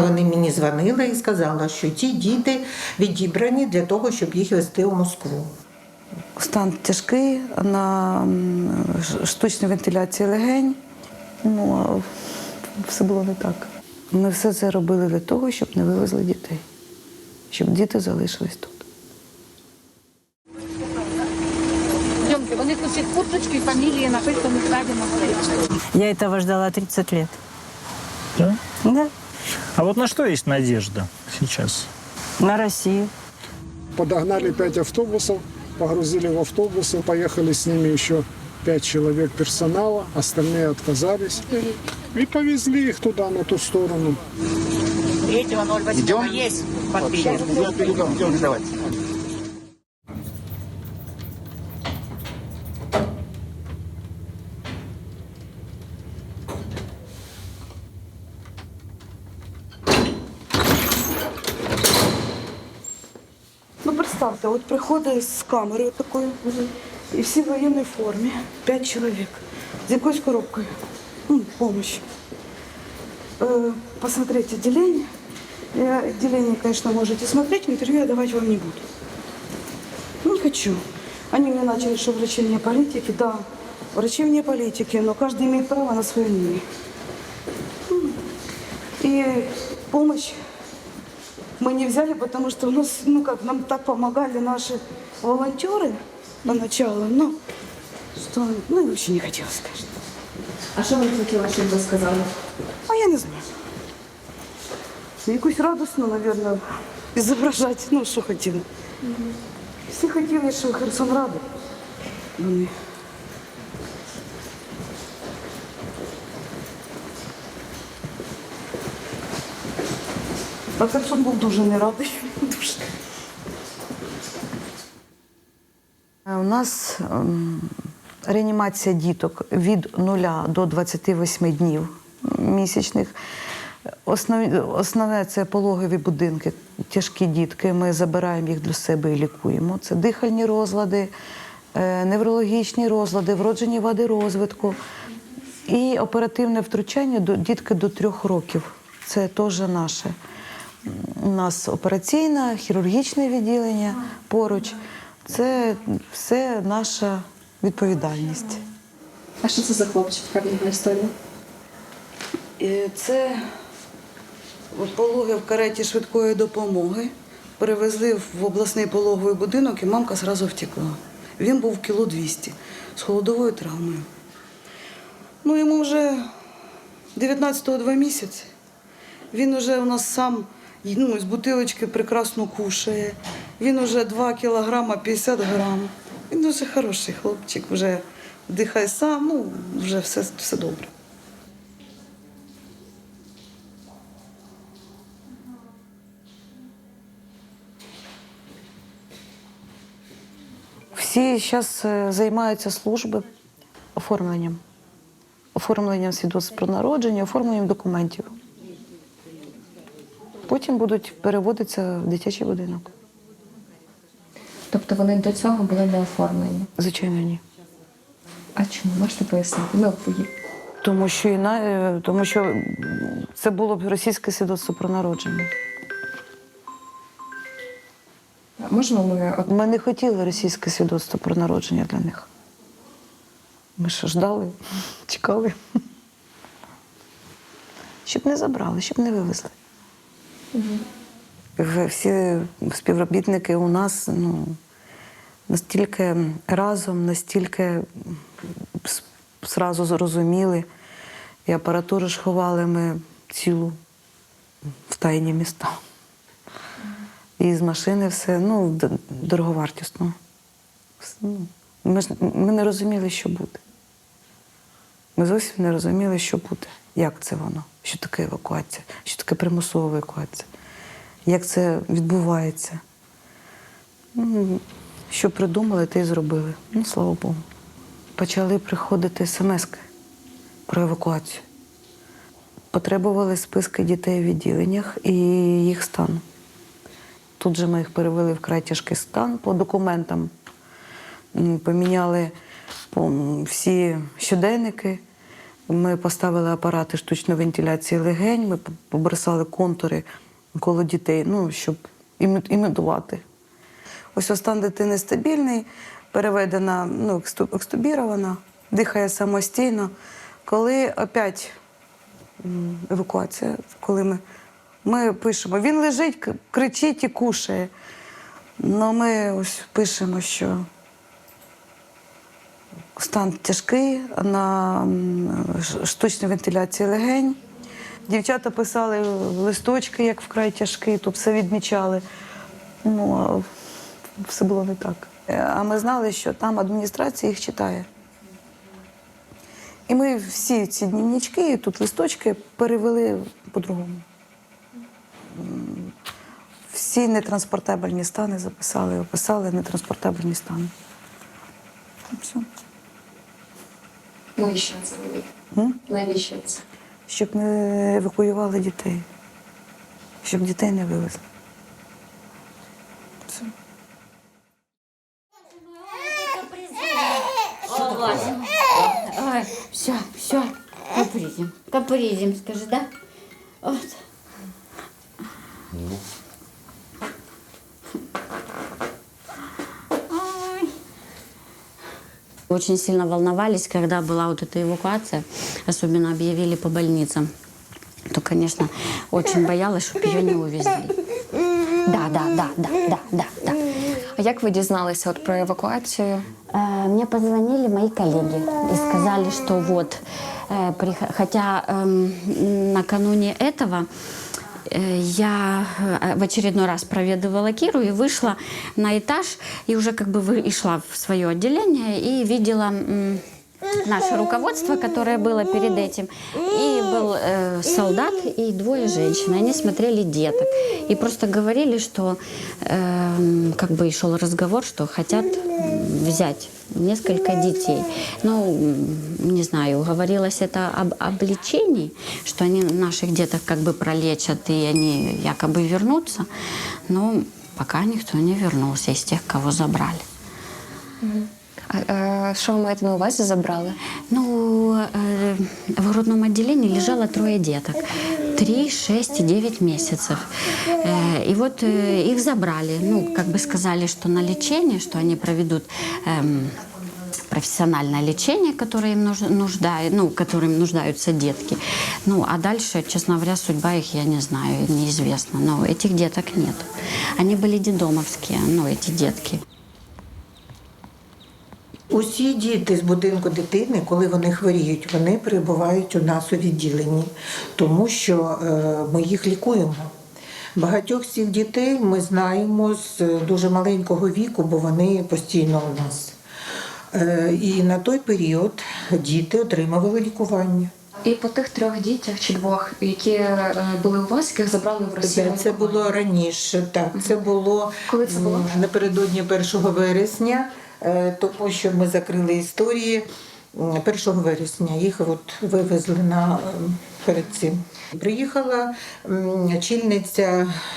Вони мені дзвонили і сказали, що ті діти відібрані для того, щоб їх везти у Москву. Стан тяжкий на штучній вентиляції легень. Ну, а все було не так. Ми все це робили для того, щоб не вивезли дітей, щоб діти залишились тут. Вони тут всі курточки, фамілії написані ззаді на плечі. Я этого ждала 30 лет. Да? Да, А вот на что есть надежда сейчас? на Россию. Подогнали пять автобусов, погрузили в автобусы, поехали с ними еще пять человек персонала, остальные отказались. И повезли их туда, на ту сторону. 3.08 есть подписчик. Ну, представте, от приходить з камерою такою, і всі в воєнній формі, п'ять чоловік, з якоюсь коробкою. Ну, помощь. Э, посмотреть отделение. Я отделение, конечно, можете смотреть, интервью я давать вам не буду. Не хочу. Они мне начали, что врачи вне политики. Да, врачи вне политики, но каждый имеет право на свое мнение. М. И помощь мы не взяли, потому что у нас, ну как, нам так помогали наши волонтеры поначалу, но что, ну, и вообще не хотелось, конечно. А що ви хотіли, щоб ви сказали? А я не знаю. Якусь радісну, мабуть, зображати, ну, що хотіли. Всі хотіли, що Херсон радий. Вони. А Херсон був дуже не радий. Дуже. У нас ем, реанімація діток від 0 до 28 днів місячних. Основне це пологові будинки, тяжкі дітки. Ми забираємо їх для себе і лікуємо. Це дихальні розлади, е, неврологічні розлади, вроджені вади розвитку і оперативне втручання до дітки до трьох років. Це теж наше. У нас операційне, хірургічне відділення поруч. Це все наша відповідальність. А що це за хлопчик? Нього історія? Це пологи в кареті швидкої допомоги. Перевезли в обласний пологовий будинок, і мамка зразу втекла. Він був кіло 200 з холодовою травмою. Ну, йому вже 19-го два місяці. Він вже у нас сам ну, з бутилочки прекрасно кушає. Він вже 2 кілограма 50 грам. Він дуже хороший хлопчик, вже дихає сам, ну, вже все, все добре. Всі зараз займаються служби оформленням. Оформленням свідоцтв про народження, оформленням документів. Потім будуть переводитися в дитячий будинок. Тобто вони до цього були не оформлені. Звичайно, ні. А чому? Можете пояснити? Ну, Тому що, іна... е, Тому що це було б російське свідоцтво про народження. можемо ми Ми не хотіли російське свідоцтво про народження для них. Ми що ждали, чекали. Щоб не забрали, щоб не вивезли. В- Всі співробітники у нас ну, настільки разом, настільки зразу зрозуміли. І апаратуру ж ховали ми цілу в тайні міста. І з машини все, ну, дороговартісно. Ну, Ми, ж, ми не розуміли, що буде. Ми зовсім не розуміли, що буде, як це воно, що таке евакуація, що таке примусова евакуація, як це відбувається. Ну, що придумали, те й зробили. Ну, слава Богу. Почали приходити смски про евакуацію. Потребували списки дітей в відділеннях і їх стан. Тут же ми їх перевели в край тяжкий стан по документам. Поміняли всі щоденники, Ми поставили апарати штучної вентиляції легень, ми побросали контури коло дітей, ну, щоб імі- імітувати. Ось стан дитини стабільний, переведена, ну, екстубірована, дихає самостійно. Коли опять евакуація, коли ми, ми пишемо, він лежить, кричить і кушає. Ну, ми ось пишемо, що стан тяжкий на штучній вентиляції легень. Дівчата писали листочки, як вкрай тяжкий, тут все відмічали. Ну, все було не так. Е, А ми знали, що там адміністрація їх читає. І ми всі ці дневнички, і тут листочки перевели по-другому. Всі нетранспортабельні стани записали, описали нетранспортабельні стани. Все. Навіщо це робити? Навіщо це? Щоб не евакуювали дітей, щоб дітей не вивезли. Все. Ой, все, все, капризим. Капризим, скажи, да? Вот. Очень сильно волновались, когда была вот эта эвакуация, особенно объявили по больницам. То, конечно, очень боялась, чтобы ее не увезли. Да, да, да, да, да, да, да. А як ви дізналися от про евакуацію? Э, Мне позвонили мои коллеги и сказали, что вот, э, прих- хотя эм, накануне этого э, я э, в очередной раз проведывала Киру и вышла на этаж и уже как бы вы- и шла в свое отделение и видела м, наше руководство, которое было перед этим. И был э, солдат и двое женщин. Они смотрели деток. И просто говорили, что эм, как бы и шел разговор, что хотят м, взять несколько детей. Ну, м, не знаю, говорилось это об, об лечении, что они наших деток как бы пролечат, и они якобы вернутся. Но пока никто не вернулся из тех, кого забрали. А, е, Що ви маєте на увазі забрали? Ну, в грудном отделении лежало трое деток. Три, шесть и девять месяцев. И вот их забрали. Ну, как бы сказали, что на лечение, что они проведут эм, профессиональное лечение, которое им нуж- нуждает, ну, которым нуждаются детки. Ну, а дальше, честно говоря, судьба их, я не знаю, неизвестна. Но этих деток нет. Они были дедомовские, ну, эти детки. Усі діти з будинку дитини, коли вони хворіють, вони перебувають у нас у відділенні, тому що е, ми їх лікуємо. Багатьох з цих дітей ми знаємо з дуже маленького віку, бо вони постійно у нас. Е, І на той період діти отримували лікування. І по тих трьох дітях чи двох, які е, були у вас, яких забрали в Росію. Це, це було раніше, так. Це було, Коли це було? напередодні 1 вересня, е, тому що ми закрили історії 1 вересня. Їх от вивезли на ем, перед цим. Приїхала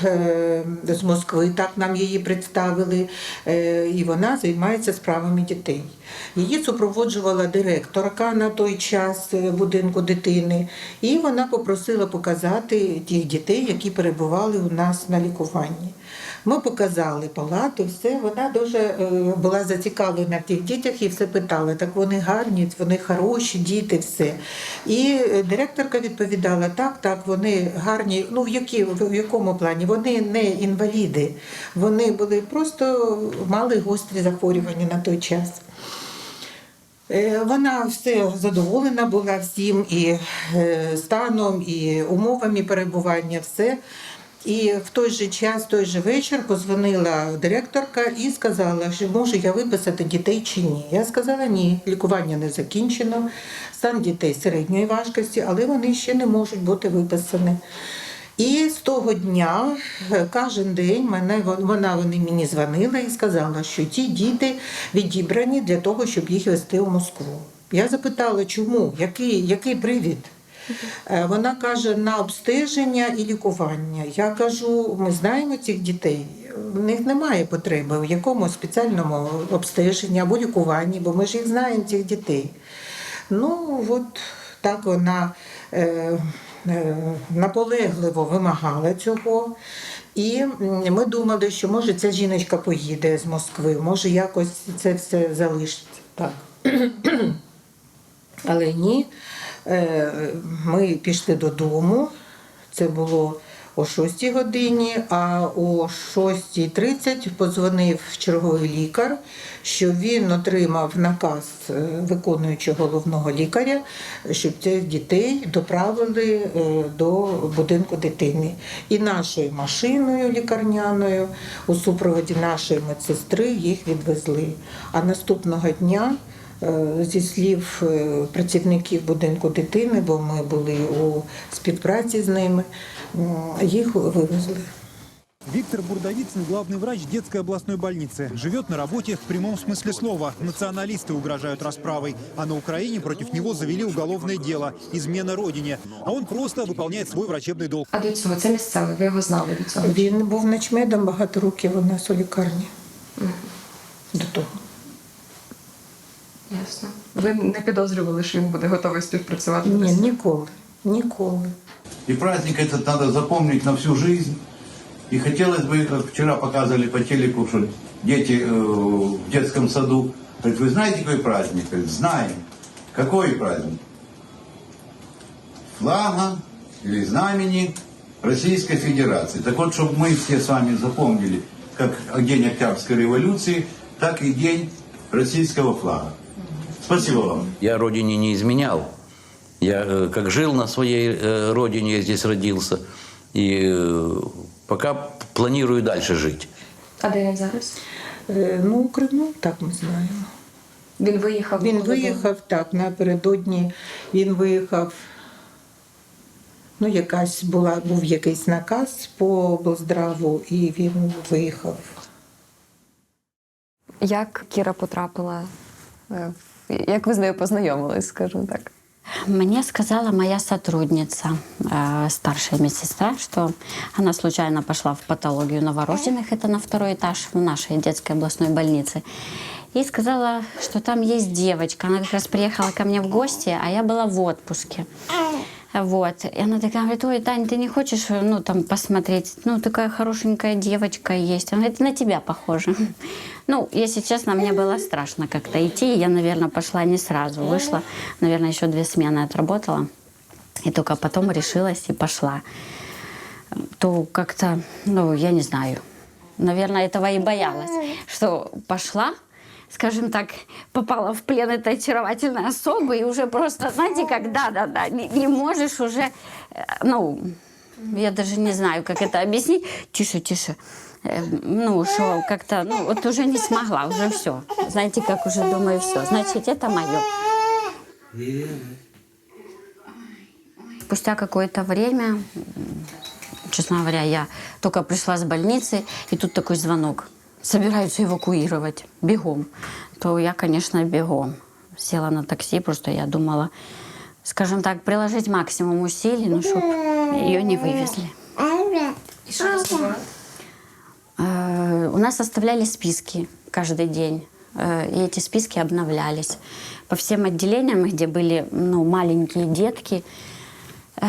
е, з Москви, так нам її представили, е, і вона займається справами дітей. Її супроводжувала директорка на той час е, будинку дитини, і вона попросила показати тих дітей, які перебували у нас на лікуванні. Ми показали палату, все. Вона дуже е, була зацікавлена в тих дітях і все питала. Так вони гарні, вони хороші діти, все. І е, директорка відповідала: так, так, вони гарні. Ну в які в якому плані? Вони не інваліди, вони були просто мали гострі захворювання на той час. Е, Вона все задоволена була всім і станом, і умовами перебування, все. І в той же час, той же вечір позвонила директорка і сказала, що можу я виписати дітей чи ні. Я сказала ні, лікування не закінчено, стан дітей середньої важкості, але вони ще не можуть бути виписані. І з того дня е, кожен день мене вона вони мені дзвонила і сказала, що ті діти відібрані для того, щоб їх везти у Москву. Я запитала, чому, який, який привід? Е, Вона каже на обстеження і лікування. Я кажу, ми знаємо цих дітей. В них немає потреби в якомусь спеціальному обстеженні або лікуванні, бо ми ж їх знаємо, цих дітей. Ну от Так вона е, е, наполегливо вимагала цього. І ми думали, що може ця жіночка поїде з Москви, може якось це все залишиться. Так. Але ні, ми пішли додому. Це було о 6 годині, а о 6.30 подзвонив черговий лікар, що він отримав наказ е, виконуючого головного лікаря, щоб цих дітей доправили е, до будинку дитини. І нашою машиною лікарняною у супроводі нашої медсестри їх відвезли. А наступного дня Е, Зі слів е, працівників будинку дитини, бо ми були у співпраці з ними, м, їх вивезли. Виктор Бурдовицын – главный врач детской областной больницы. Живет на работе в прямом смысле слова. Националисты угрожают расправой. А на Украине против него завели уголовное дело – измена родине. А он просто выполняет свой врачебный долг. А до цього це місцевий, ви його знали до цього? Він був начмедом багато років у нас у лікарні. До того. Ясно. Ви не підозрювали, що він буде готовий співпрацювати? Ні, ніколи. Ніколи. И праздник этот надо запомнить на всю жизнь. И хотелось бы, как вчера показывали по телеку, что дети э, в детском саду говорят, вы знаете, какой праздник? Говорят, знаем. Какой праздник? Флага или знамени Российской Федерации. Так вот, чтобы мы все с вами запомнили, как День Октябрьской революции, так и День российского флага. Спасибо вам. Я родине не изменял. Я э, как жил на своей э, родине, я здесь родился. И э, пока планирую дальше жить. А де він зараз? Е, Ну, у Криму, так ми знаємо. Він виїхав. Він коли був? виїхав так, напередодні він виїхав. Ну, якась була, був якийсь наказ по облздраву, і він виїхав. Як Кіра потрапила? е, в- Як ви з нею познайомились, скажімо так? Мне сказала моя сотрудница, э, старшая медсестра, что она случайно пошла в патологию новорожденных, это на второй этаж в нашей детской областной больнице, и сказала, что там есть девочка. Она как раз приехала ко мне в гости, а я была в отпуске. Вот. И она такая говорит, ой, Тань, ты не хочешь ну, там, посмотреть? Ну, такая хорошенькая девочка есть. Она говорит, на тебя похожа. Ну, если честно, мне было страшно как-то идти. Я, наверное, пошла не сразу. Вышла, наверное, еще две смены отработала. И только потом решилась и пошла. То как-то, ну, я не знаю. Наверное, этого и боялась. Что пошла, скажем так, попала в плен этой очаровательной особы и уже просто, знаете, как да-да-да, не, не можешь уже, э, ну, я даже не знаю, как это объяснить. Тише, тише. Э, Ну, что как-то, ну, вот уже не смогла, уже все. Знаете, как уже думаю, все. Значит, это мое. Спустя какое-то время, честно говоря, я только пришла с больницы, и тут такой звонок. Собираются эвакуировать бегом. То я, конечно, бегом. Села на такси, просто я думала, скажем так, приложить максимум усилий, ну, чтобы ее не вывезли. І що розповіли? Э, У нас оставляли списки каждый день. Э, И эти списки обновлялись. По всем отделениям, где были ну, маленькие детки, э,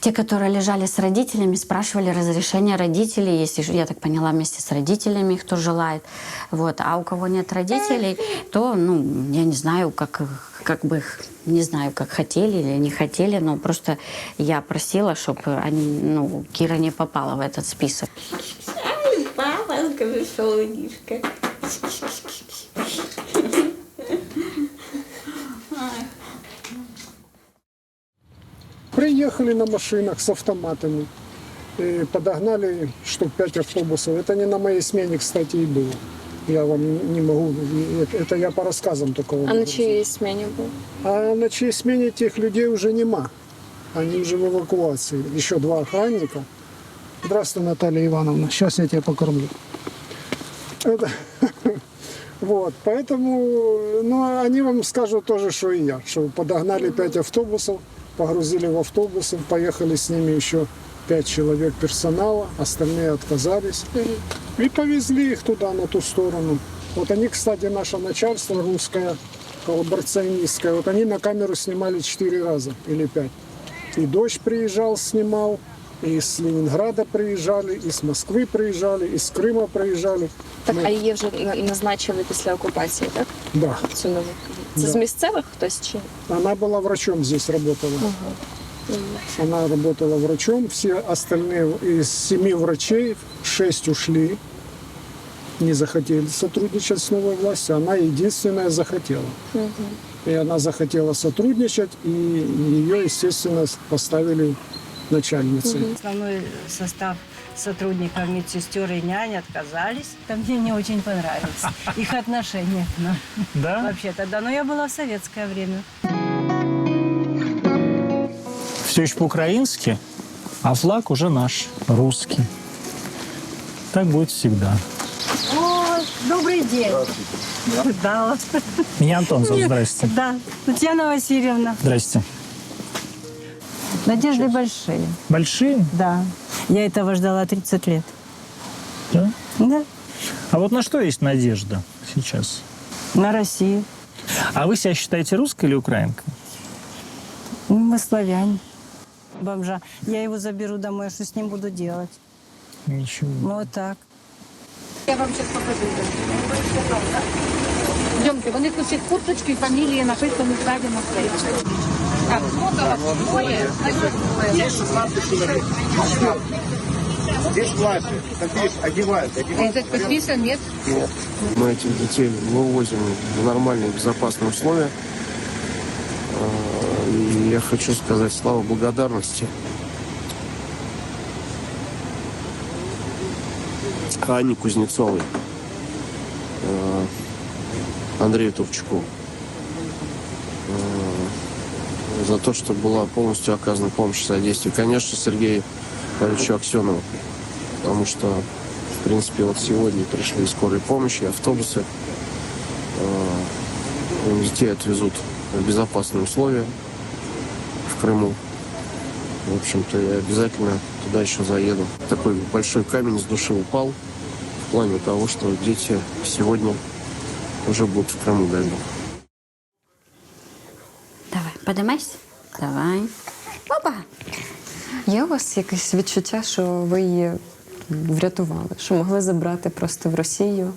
те, которые лежали с родителями, спрашивали разрешение родителей, если, ж- я так поняла, вместе с родителями, кто желает. Вот. А у кого нет родителей, то, ну, я не знаю, как, как бы их, не знаю, как хотели или не хотели, но просто я просила, чтобы они, ну, Кира не попала в этот список. Папа, скажи, солнышко. Приехали на машинах с автоматами. И подогнали штук пять автобусов. Это не на моей смене, кстати, и было. Я вам не- могу. это- я по рассказам только вам А на чиїй смені був? А на чьей смене тех людей уже нема. Они уже в эвакуации. Еще два охранника. Здравствуй, Наталья Ивановна. Сейчас я тебя покормлю. Это- Вот, поэтому, ну, они вам скажут тоже, что и я, что подогнали пять автобусов, погрузили в автобусы, поехали с ними еще пять человек персонала, остальные отказались. И повезли их туда, на ту сторону. Вот они, кстати, наше начальство русское, коллаборационистская. Вот они на камеру снимали четыре раза или пять. И «Дождь» приезжал, снимал, и из Ленинграда приезжали, и с Москвы приезжали, и с Крыма приезжали. Так, Ми- а її вже і назначили після окупації, так? Да. Цю нову. Це Да. з місцевих хтось чи? Она была врачом здесь работала. Она работала врачом. Все остальные из семи врачей, шесть ушли, не захотели сотрудничать с новой властью. Она единственная захотела. И она захотела сотрудничать, и ее, естественно, поставили начальницей. Основной состав сотрудников, медсестер и нянь отказались. Это мне не очень понравилось. Их отношение к нам. Да? Вообще-то, да. Но я была в советское время. Все еще по-украински, а флаг уже наш, русский. Так будет всегда. О, добрый день. Да, Меня Антон зовут, здрасте. да. Татьяна Васильевна. Здрасте. Надежды большие. Большие? Да. Я этого ждала 30 лет. Да? Да. А вот на что есть надежда сейчас? На Россию. А вы себя считаете русской или украинкой? Мы славяне. Бомжа. Я его заберу домой, а что с ним буду делать? Ничего. Ну, вот так. Я вам сейчас покажу. Йдемте, вони тут всіх курточки і фамілії написані ззаді на Здесь 16 человек. Здесь платье, так видишь, одеваются. Этот подписан, нет? Нет. Мы этих детей вывозим в нормальные, безопасные условия. А, и я хочу сказать слава благодарности Анне Кузнецовой, а, Андрею Тупчакову. За то, что была полностью оказана помощь и содействие. Конечно, Сергею Павловичу Аксенову, потому что, в принципе, вот сегодня пришли скорые помощи, автобусы. Э, Детей отвезут в безопасные условия в Крыму. В общем-то, я обязательно туда еще заеду. Такой большой камень с души упал в плане того, что дети сегодня уже будут в Крыму, дай. Подимайся. Давай. Опа. Є у вас якесь відчуття, що ви її врятували, що могли забрати просто в Росію?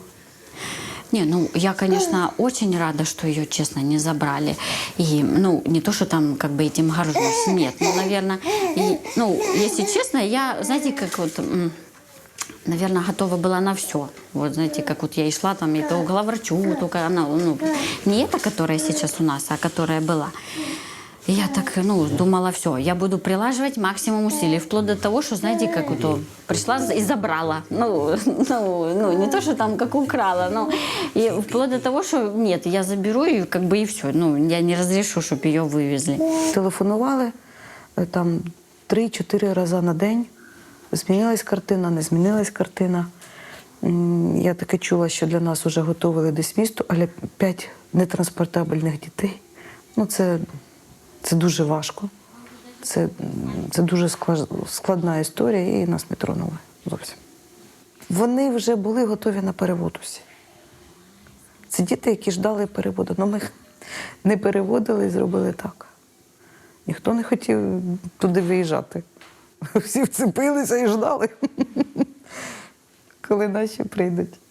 Не, ну я, конечно, очень рада, что ее, честно, не забрали. И, ну, не то, что там как бы этим горжусь, нет. Ну, наверное, и, ну, если честно, я, знаете, как вот, наверное, готова была на все. Вот, знаете, как вот я и шла там, и то главврачу, только она, ну, не эта, которая сейчас у нас, а которая была. И я так, ну, думала, все, я буду прилаживать максимум усилий, вплоть до того, что, знаете, как вот то, пришла и забрала. Ну, ну, ну, не то, что там как украла, но и вплоть до того, что нет, я заберу и как бы и все. Ну, я не разрешу, чтобы ее вывезли. Телефонували е, там 3-4 рази на день. Змінилась картина, не змінилась картина. Я таке чула, що для нас вже готували десь місто, але 5 нетранспортабельних дітей. Ну, це, це дуже важко. Це, це дуже складна історія і нас не тронули зовсім. Вони вже були готові на перевод усі. Це діти, які ждали переводу. Ну, ми їх не переводили і зробили так. Ніхто не хотів туди виїжджати. Всі вцепилися і ждали, коли наші прийдуть.